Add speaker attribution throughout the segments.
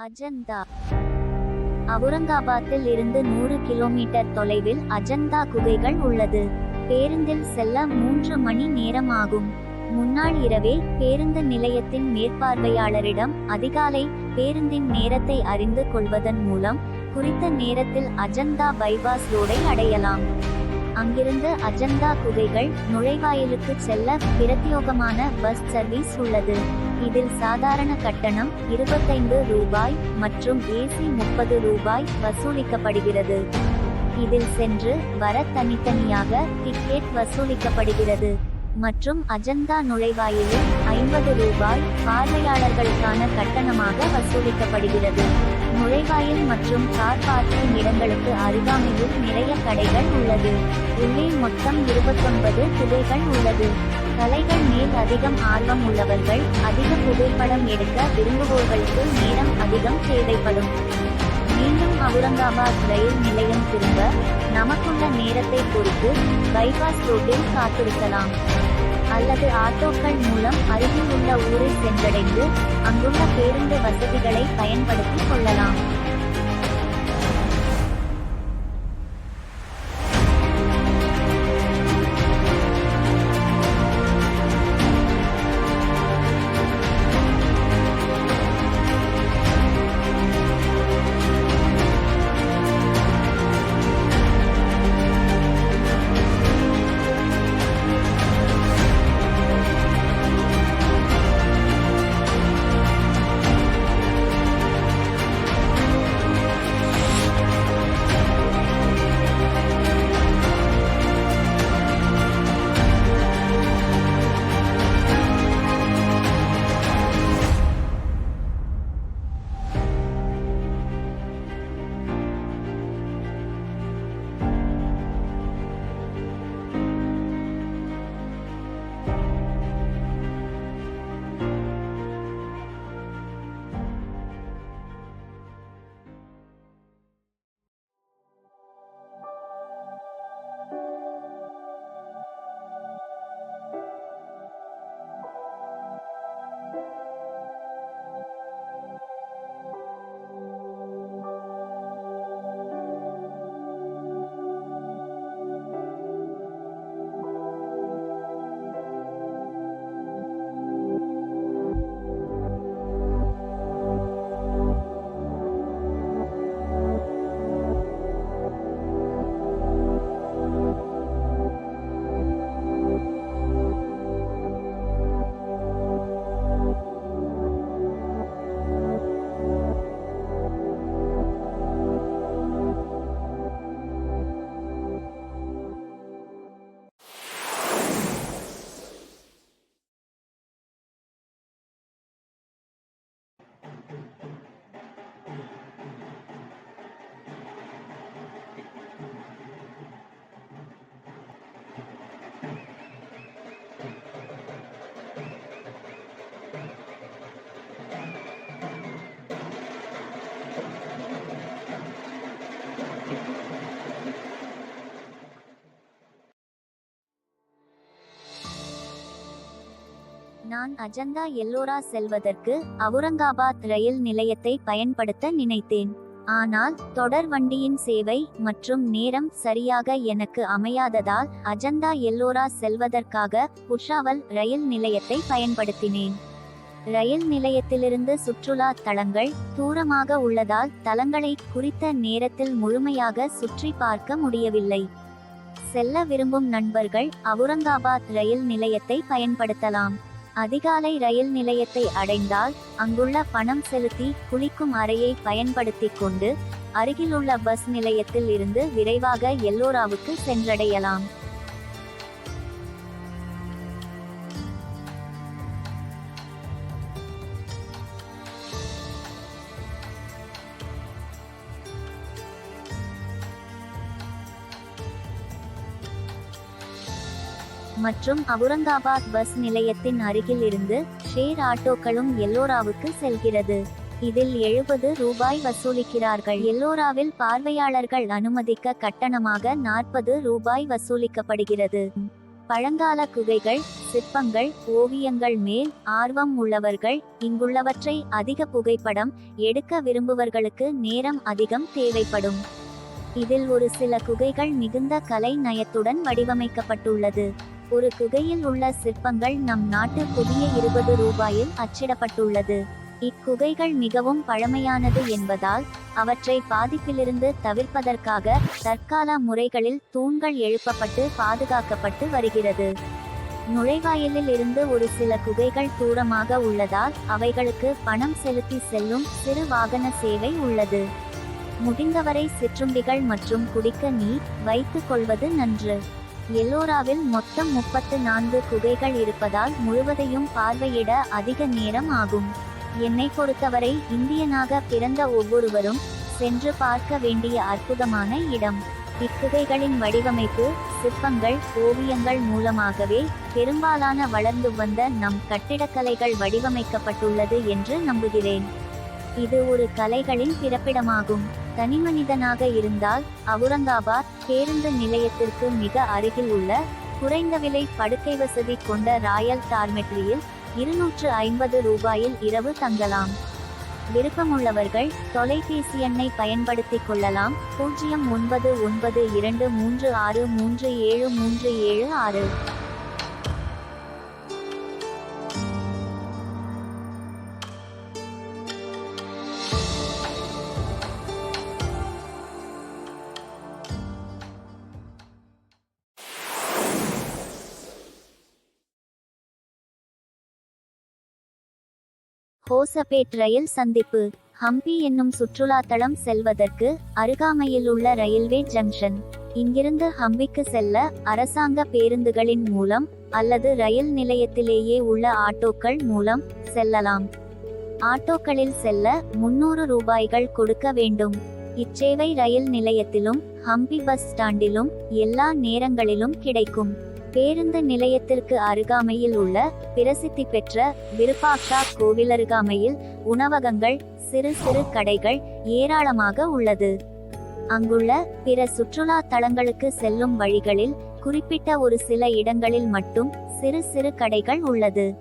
Speaker 1: அஜந்தா. அவுரங்காபாத்தில் இருந்து நூறு கிலோமீட்டர் தொலைவில் அஜந்தா குகைகள் உள்ளது. பேருந்தில் செல்ல மூன்று மணி நேரம் ஆகும் முன்னாள் இரவே பேருந்து நிலையத்தின் மேற்பார்வையாளரிடம் அதிகாலை பேருந்தின் நேரத்தை அறிந்து கொள்வதன் மூலம் குறித்த நேரத்தில் அஜந்தா பைபாஸ் ரோடை அடையலாம். அங்கிருந்து அஜந்தா குகைகள் நுழைவாயிலுக்கு செல்ல பிரத்யோகமான பஸ் சர்வீஸ் உள்ளது. இதில் சாதாரண கட்டணம் இருபத்தைந்து ரூபாய் மற்றும் ஏசி முப்பது ரூபாய் வசூலிக்கப்படுகிறது. இதில் சென்று வர தனித்தனியாக டிக்கெட் வசூலிக்கப்படுகிறது. மற்றும் அஜந்தா நுழைவாயிலில் ஐம்பது ரூபாய் பார்வையாளர்களுக்கான கட்டணமாக வசூலிக்கப்படுகிறது. நுழைவாயில் மற்றும் கார் பார்க்கிங் இடங்களுக்கு அருகாமையில் நிறைய கடைகள் உள்ளது. உள்ளே மொத்தம் இருபத்தொன்பது குகைகள் உள்ளது. கலைகள் மேல் அதிகம் ஆர்வம் உள்ளவர்கள் அதிக புகைப்படம் எடுக்க விரும்புவோர்களுக்கு நேரம் அதிகம் தேவைப்படும். மீண்டும் அவுரங்காபாத் ரயில் நிலையம் திரும்ப நமக்குள்ள நேரத்தை பொறுத்து பைபாஸ் ரோட்டில் காத்திருக்கலாம். அல்லது ஆட்டோக்கள் மூலம் அருகில் உள்ள ஊரை சென்றடைந்து அங்குள்ள பேருந்து வசதிகளை பயன்படுத்திக் கொள்ளலாம். நான் அஜந்தா எல்லோரா செல்வதற்கு அவுரங்காபாத் ரயில் நிலையத்தை பயன்படுத்த நினைத்தேன். ஆனால் தொடர் வண்டியின் சேவை மற்றும் நேரம் சரியாக எனக்கு அமையாததால் அஜந்தா எல்லோரா செல்வதற்காக புஷாவல் ரயில் நிலையத்தை பயன்படுத்தினேன். ரயில் நிலையத்திலிருந்து சுற்றுலா தலங்கள் தூரமாக உள்ளதால் தலங்களை குறித்த நேரத்தில் முழுமையாக சுற்றி பார்க்க முடியவில்லை. செல்ல விரும்பும் நண்பர்கள் அவுரங்காபாத் ரயில் நிலையத்தை பயன்படுத்தலாம். அதிகாலை ரயில் நிலையத்தை அடைந்தால் அங்குள்ள பணம் செலுத்தி குளிக்கும் அறையை பயன்படுத்திக் கொண்டு அருகிலுள்ள பஸ் நிலையத்தில் இருந்து விரைவாக எல்லோராவுக்கு சென்றடையலாம். மற்றும் அவுரங்காபாத் பஸ் நிலையத்தின் அருகில் இருந்து ஷேர் ஆட்டோக்களும் எல்லோராவுக்கு செல்கிறது. இதில் எழுபது ரூபாய் வசூலிக்கிறார்கள். எல்லோராவில் பார்வையாளர்கள் அனுமதிக்க கட்டணமாக நாற்பது ரூபாய் வசூலிக்கப்படுகிறது. பழங்கால குகைகள் சிற்பங்கள் ஓவியங்கள் மேல் ஆர்வம் உள்ளவர்கள் இங்குள்ளவற்றை அதிக புகைப்படம் எடுக்க விரும்புவர்களுக்கு நேரம் அதிகம் தேவைப்படும். இதில் ஒரு சில குகைகள் மிகுந்த கலை நயத்துடன் வடிவமைக்கப்பட்டுள்ளது. ஒரு குகையில் உள்ள சிற்பங்கள் நம் நாட்டு புதிய இருபது ரூபாயில் அச்சிடப்பட்டுள்ளது. இக்குகைகள் மிகவும் பழமையானது என்பதால் அவற்றை பாதிப்பிலிருந்து தவிர்ப்பதற்காக தற்கால முறைகளில் தூண்கள் எழுப்பப்பட்டு பாதுகாக்கப்பட்டு வருகிறது. நுழைவாயிலில் இருந்து ஒரு சில குகைகள் தூரமாக உள்ளதால் அவைகளுக்கு பணம் செலுத்தி செல்லும் சிறு வாகன சேவை உள்ளது. முடிந்தவரை சிற்றுண்டிகள் மற்றும் குடிக்க நீர் வைத்துக் கொள்வது நன்று. எல்லோராவில் மொத்தம் முப்பத்து நான்கு குகைகள் இருப்பதால் முழுவதையும் பார்வையிட அதிக நேரம் ஆகும். என்னை பொறுத்தவரை இந்தியனாக பிறந்த ஒவ்வொருவரும் சென்று பார்க்க வேண்டிய அற்புதமான இடம். இக்குகைகளின் வடிவமைப்பு சிற்பங்கள் ஓவியங்கள் மூலமாகவே பெரும்பாலான வளர்ந்து வந்த நம் கட்டிடக்கலைகள் வடிவமைக்கப்பட்டுள்ளது என்று நம்புகிறேன். இது ஒரு கலைகளின் பிறப்பிடமாகும். தனிமனிதனாக இருந்தால் அவுரங்காபாத் பேருந்து நிலையத்திற்கு மிக அருகில் உள்ள குறைந்த விலை படுக்கை வசதி கொண்ட ராயல் டார்மெட்ரியில் இருநூற்று ஐம்பது ரூபாயில் இரவு தங்கலாம். விருப்பமுள்ளவர்கள் தொலைபேசி எண்ணை பயன்படுத்திக் கொள்ளலாம். பூஜ்ஜியம் ஒன்பது ஒன்பது இரண்டு மூன்று ஆறு மூன்று ஏழு மூன்று ஏழு ஆறு. ஹோசபேட் ரயில் சந்திப்பு. ஹம்பி என்னும் சுற்றுலா தளம் செல்வதற்கு அருகாமையில் உள்ள ரயில்வே ஜங்ஷன். இங்கிருந்து ஹம்பிக்கு செல்ல அரசாங்க பேருந்துகளின் மூலம் அல்லது ரயில் நிலையத்திலேயே உள்ள ஆட்டோக்கள் மூலம் செல்லலாம். ஆட்டோக்களில் செல்ல முன்னூறு ரூபாய்கள் கொடுக்க வேண்டும். இச்சேவை ரயில் நிலையத்திலும் ஹம்பி பஸ் ஸ்டாண்டிலும் எல்லா நேரங்களிலும் கிடைக்கும். பேருந்து நிலையத்திற்கு அருகாமையில் உள்ள பிரசித்தி பெற்ற விருப்பாக்ஷா கோவில் அருகாமையில் உணவகங்கள் சிறு சிறு கடைகள் ஏராளமாக உள்ளது. அங்குள்ள பிற சுற்றுலா தலங்களுக்கு செல்லும் வழிகளில் குறிப்பிட்ட ஒரு சில இடங்களில் மட்டும் சிறு சிறு கடைகள் உள்ளது.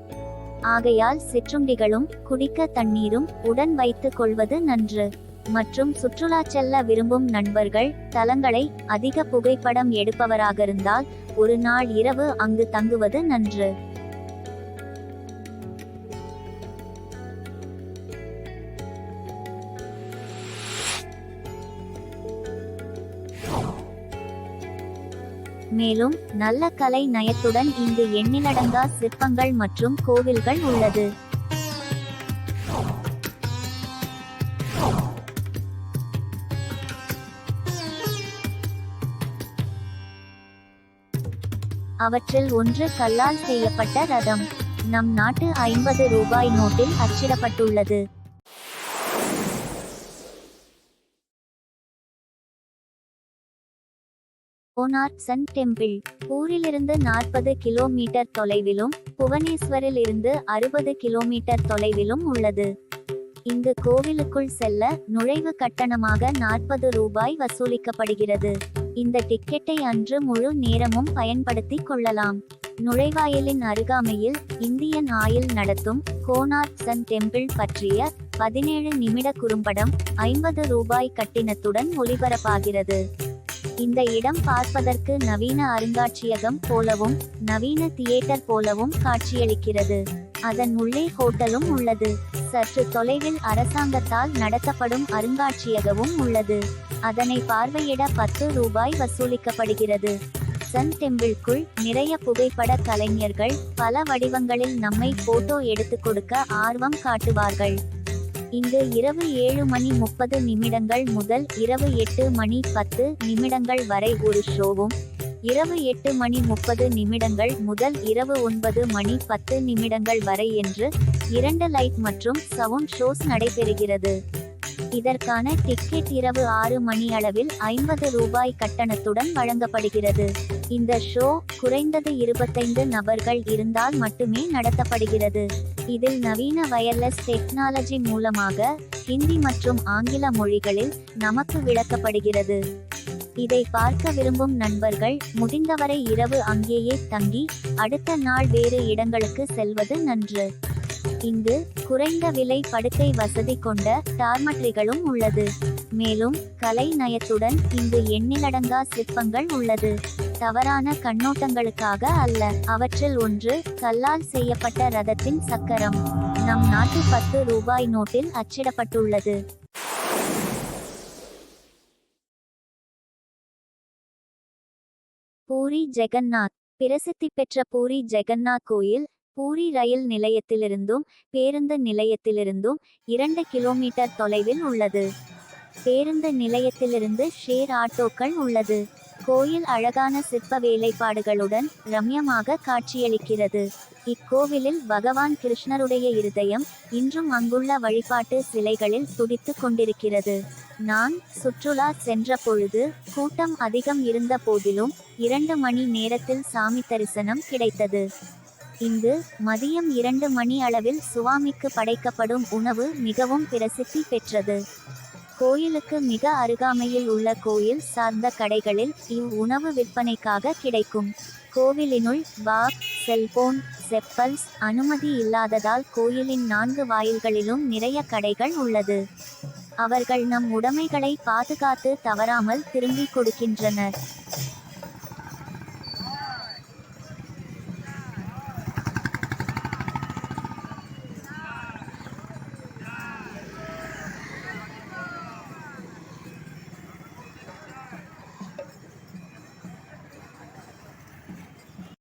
Speaker 1: ஆகையால் சிற்றுண்டிகளும் குடிக்க தண்ணீரும் உடன் வைத்துக் கொள்வது நன்று. மற்றும் சுற்றுலா செல்ல விரும்பும் நண்பர்கள் தலங்களை அதிக புகைப்படம் எடுப்பவராக இருந்தால் ஒரு நாள் இரவு அங்கு தங்குவது நன்று. மேலும் நல்ல கலை நயத்துடன் இங்கு எண்ணிலடங்கா சிற்பங்கள் மற்றும் கோவில்கள் உள்ளது. அவற்றில் ஒன்று கல்லால் செய்யப்பட்ட ரதம். நம் நாட்டு ஐம்பது ரூபாய் நோட்டில் அச்சிடப்பட்டுள்ளது. Konark Sun temple. ஊரிலிருந்து நாற்பது கிலோமீட்டர் தொலைவிலும் புவனேஸ்வரில் இருந்து அறுபது கிலோமீட்டர் தொலைவிலும் உள்ளது. இங்கு கோவிலுக்குள் செல்ல நுழைவு கட்டணமாக நாற்பது ரூபாய் வசூலிக்கப்படுகிறது. இந்த டிக்கெட்டை அன்று முழு நேரமும் பயன்படுத்திக் கொள்ளலாம். நுழைவாயிலின் அருகாமையில் இந்தியன் ஆயில் நடத்தும் கோனார்க் சன் டெம்பிள் பற்றிய பதினேழு நிமிட குறும்படம் ஐம்பது ரூபாய் கட்டினத்துடன் ஒளிபரப்பாகிறது. இந்த இடம் பார்ப்பதற்கு நவீன அருங்காட்சியகம் போலவும் நவீன தியேட்டர் போலவும் காட்சியளிக்கிறது. அதன் உள்ளே ஹோட்டலும் உள்ளது. சற்று தொலைவில் அரசாங்கத்தால் நடத்தப்படும் அருங்காட்சியகமும் உள்ளது. அதனை பார்வையிட பத்து ரூபாய் வசூலிக்கப்படுகிறது. சன் டெம்பிள்குள் நிறைய புகைப்பட கலைஞர்கள் பல வடிவங்களில் நம்மை போட்டோ எடுத்து கொடுக்க ஆர்வம் காட்டுவார்கள். இங்கு இரவு ஏழு மணி முப்பது நிமிடங்கள் முதல் இரவு எட்டு மணி பத்து நிமிடங்கள் வரை ஒரு ஷோவும் இரவு எட்டு மணி முப்பது நிமிடங்கள் முதல் இரவு ஒன்பது மணி பத்து நிமிடங்கள் வரை என்று இரண்டு லைட் மற்றும் சவுண்ட் ஷோஸ் நடைபெறுகிறது. இதற்கான டிக்கெட் இரவு ஆறு மணி அளவில் ஐம்பது ரூபாய் கட்டணத்துடன் வழங்கப்படுகிறது. இந்த ஷோ குறைந்தது இருபத்தைந்து நபர்கள் இருந்தால் மட்டுமே நடத்தப்படுகிறது. இதில் நவீன வயர்லெஸ் டெக்னாலஜி மூலமாக ஹிந்தி மற்றும் ஆங்கில மொழிகளில் நமக்கு விளக்கப்படுகிறது. இதை பார்க்க விரும்பும் நண்பர்கள் முடிந்தவரை இரவு அங்கேயே தங்கி அடுத்த நாள் வேறு இடங்களுக்கு செல்வது நன்று. இங்கு குறைந்த விலை படுக்கை வசதி கொண்ட டார்மட்ரிகளும் உள்ளது. மேலும் கலை நயத்துடன் இங்கு எண்ணிலடங்கா சிற்பங்கள் உள்ளது. தவறான கண்ணோட்டங்களுக்காக அல்ல அவற்றில் ஒன்று கல்லால் செய்யப்பட்ட ரதத்தின் சக்கரம். நம் நாட்டு பத்து ரூபாய் நோட்டில் அச்சிடப்பட்டுள்ளது. பூரி ஜெகந்நாத் பிரசித்தி பெற்ற பூரி ஜெகந்நாத் கோயில் பூரி ரயில் நிலையத்திலிருந்தும் பேருந்து நிலையத்திலிருந்தும் இரண்டு கிலோமீட்டர் தொலைவில் உள்ளது. பேருந்து நிலையத்திலிருந்து ஷேர் ஆட்டோக்கள் உள்ளது. கோயில் அழகான சிற்ப வேலைப்பாடுகளுடன் ரம்யமாக காட்சியளிக்கிறது. இக்கோவிலில் பகவான் கிருஷ்ணருடைய இருதயம் இன்றும் அங்குள்ள வழிபாட்டு சிலைகளில் துடித்துக் கொண்டிருக்கிறது. நான் சுற்றுலா சென்ற பொழுது கூட்டம் அதிகம் இருந்த போதிலும் இரண்டு மணி நேரத்தில் சாமி தரிசனம் கிடைத்தது. இங்கு மதியம் இரண்டு மணி அளவில் சுவாமிக்கு படைக்கப்படும் உணவு மிகவும் பிரசித்தி பெற்றது. கோயிலுக்கு மிக அருகாமையில் உள்ள கோயில் சார்ந்த கடைகளில் இவ் உணவு விற்பனைக்காக கிடைக்கும். கோவிலினுள் பாக் செல்போன் செப்பல்ஸ் அனுமதி இல்லாததால் கோயிலின் நான்கு வாயில்களிலும் நிறைய கடைகள் உள்ளது. அவர்கள் நம் உடைமைகளை பாதுகாத்து தவறாமல் திரும்பிக் கொடுக்கின்றனர்.